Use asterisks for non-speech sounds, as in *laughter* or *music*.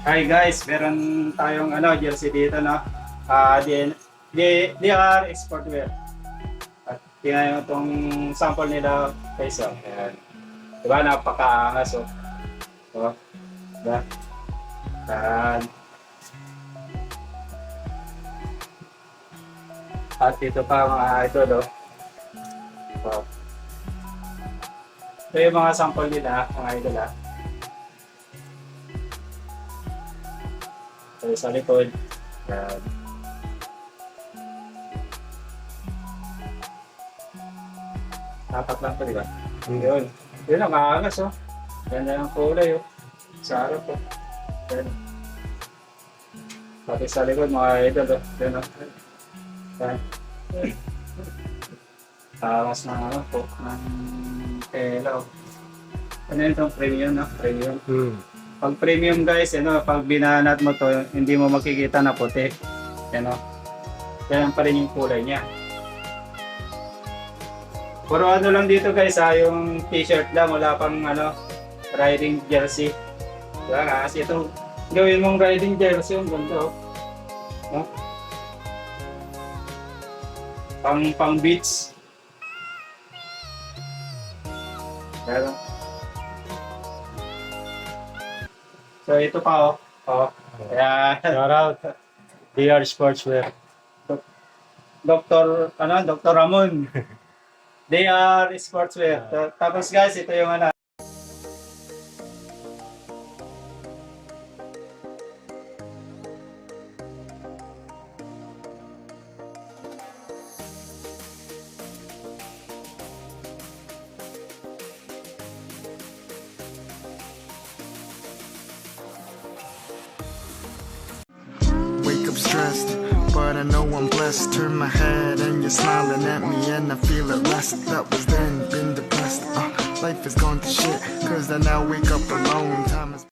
Hi guys, meron tayong ano, jersey dito no. Ah, uh, DR Sportwear. At tingnan nyo itong sample nila guys. Oh. Ayan. Diba, napakaangas oh. Oh. Diba? Ayan. At ito pa mga idol oh. Oh. Ito yung mga sample nila, mga idol ah. So, sa likod. Yan. Apat lang pa, di ba? Yun. Yun ang aangas, oh. Ganda yung kulay, oh. Sa harap, oh. Yan. Pati sa likod, mga idol, oh. Yan, oh. Yan. Aangas na, ano, po, ng tela, oh. Ano yun itong premium, no? Premium. Hmm. Pag premium guys, ano, pag binanat mo to, hindi mo makikita na puti. Ano? Yan pa rin yung kulay niya. Puro ano lang dito guys ha, yung t-shirt lang, wala pang ano, riding jersey. Diba nga, kasi ito, gawin mong riding jersey, yung ganda oh. No? Pang, pang beach. Pero, So ito pa oh. Oh. Ayan. *laughs* Shout out. DR Sportswear. Dr. ano, Dr. Ramon. *laughs* They are sportswear. Ta- Tapos guys, ito yung ano. Stressed, but I know I'm blessed. Turn my head and you're smiling at me, and I feel at rest. That was then, been depressed. Uh, life has gone to shit, cause I now wake up alone. Time is